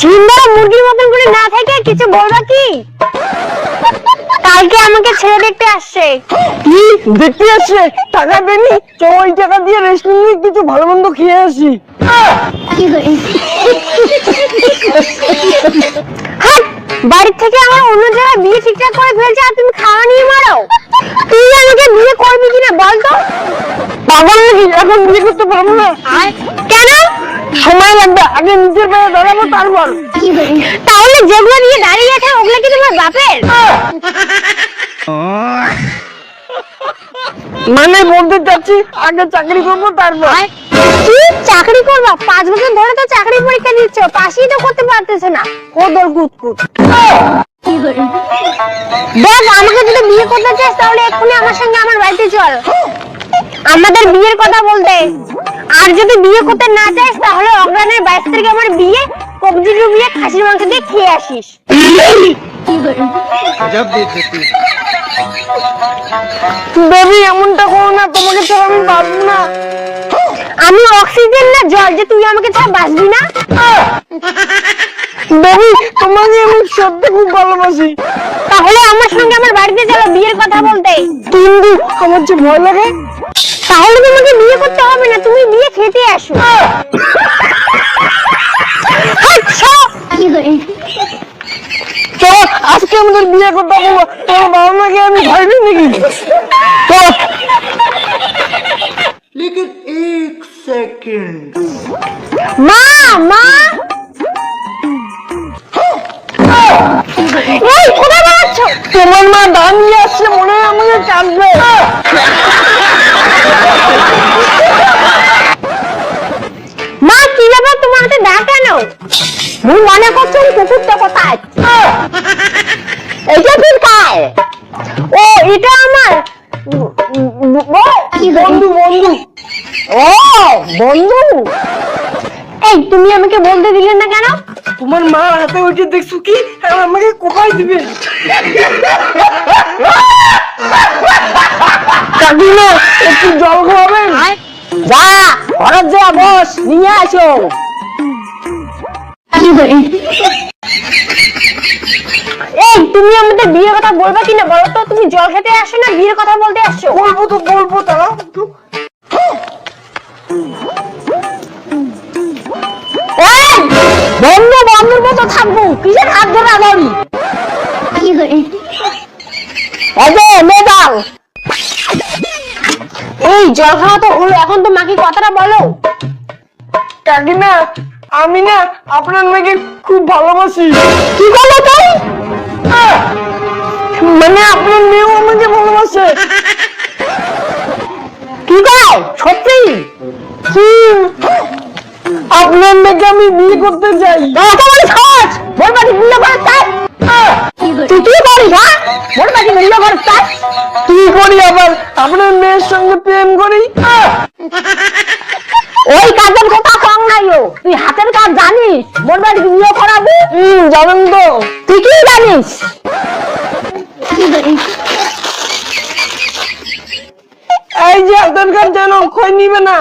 ঝিঙ্গা মুরগির মতন করে না থেকে কিছু বলবা কি? কালকে আমাকে ছেলে দেখতে আসছে। কি? দেখতে আসছে? টাকা দেনি তো ওই টাকা দিয়ে রেস্টুরেন্টে কিছু ভালো মন্দ খেয়ে আসি! বাড়ির থেকে আমার অন্য জায়গায় বিয়ে ঠিকঠাক করে ফেলছে আর তুমি খাওয়া নিয়ে মারো তুই আমাকে বিয়ে করবি কিনা বল তো পাগল নাকি? এখন বিয়ে করতে পারব না। কেন? দাঁড়াবো তারপর তাহলে যেগুলো নিয়ে দাঁড়িয়ে আছে ওগুলো কি তোমার বাপের? মানে বলতে চাচ্ছি আগে চাকরি করব তারপর। কি চাকরি করবা? পাঁচ বছর ধরে তো চাকরি পরীক্ষা দিচ্ছ পাশই তো করতে পারতেছে না। কোদর কুতকুত। দেখ আমাকে যদি বিয়ে করতে চাস তাহলে এক্ষুনি আমার সঙ্গে আমার বাড়িতে চল। আমাদের বিয়ের কথা বলতে আর যদি বিয়ে করতে না চাস তাহলে অগ্রানের বাইশ তারিখে আমার বিয়ে কবজি ডুবিয়ে খাসির মাংস দিয়ে খেয়ে আসিস। বেবি এমনটা করো না তোমাকে ছাড়া আমি পারব না। আমি অক্সিজেন না জল যে তুই আমাকে ছাড়া বাঁচবি না? বেবি তোমাকে আমি সত্যি খুব ভালোবাসি। তাহলে আমার সঙ্গে আমার বাড়িতে চলো বিয়ের কথা বলতে। কিন্তু আমার যে ভয় লাগে তাহলে তোমাকে বিয়ে করতে হবে না খেতে আসো। আচ্ছা! আজকে আমাদের বিয়ে করতে তোর বাবা মাকে আমি নাকি? সেকেন্ড। মা তোমার মা দাঁড়িয়ে আসছে মনে হয় আমাকে কাঁদবে। মুই মনে করছ কুকুরটা কোথায়? এটা ফির কায় ও এটা আমার বন্ধু বন্ধু। ও বন্ধু। এই তুমি আমাকে বলতে দিলে না কেন? তোমার মা হাতে উঠে দেখছ কি? আমাকে কোপাই দিবে। কাকিমা একটু জল খাওয়াবেন? যা ঘরের যা বস নিয়ে আসো। এই তুমি আমাদের বিয়ের কথা বলবে কিনা বলো তো? তুমি জল খেতে আসো না বিয়ের কথা বলতে আসছো? বলব তো বলব তারা বন্ধু বন্ধুর মতো থাকব। কিসের হাত ধরে যে এই জল খাওয়া তো এখন তো মাকে কথাটা বলো? কাকিমা আমি না আপনার মেয়েকে খুব ভালোবাসি। কি বলো তুই মানে আপনার মেয়েও আমাকে ভালোবাসে। কি কও সত্যি? আপনার মেয়েকে আমি বিয়ে করতে চাই। বলে বলবা কি বিয়ে করে চাই। তুই কি করিস হ্যাঁ? বলবা কি বিয়ে করে চাই। কি করি আবার? আপনার মেয়ের সঙ্গে প্রেম করি? ওই কাজের কথা কম নাই ও। তুই হাতের কাজ জানিস? বোন বাড়ি বিয়ে করাবি? হুম জানেন তো। তুই কি জানিস। এই যে হাতের কাজ যেন ক্ষয় নিবে না?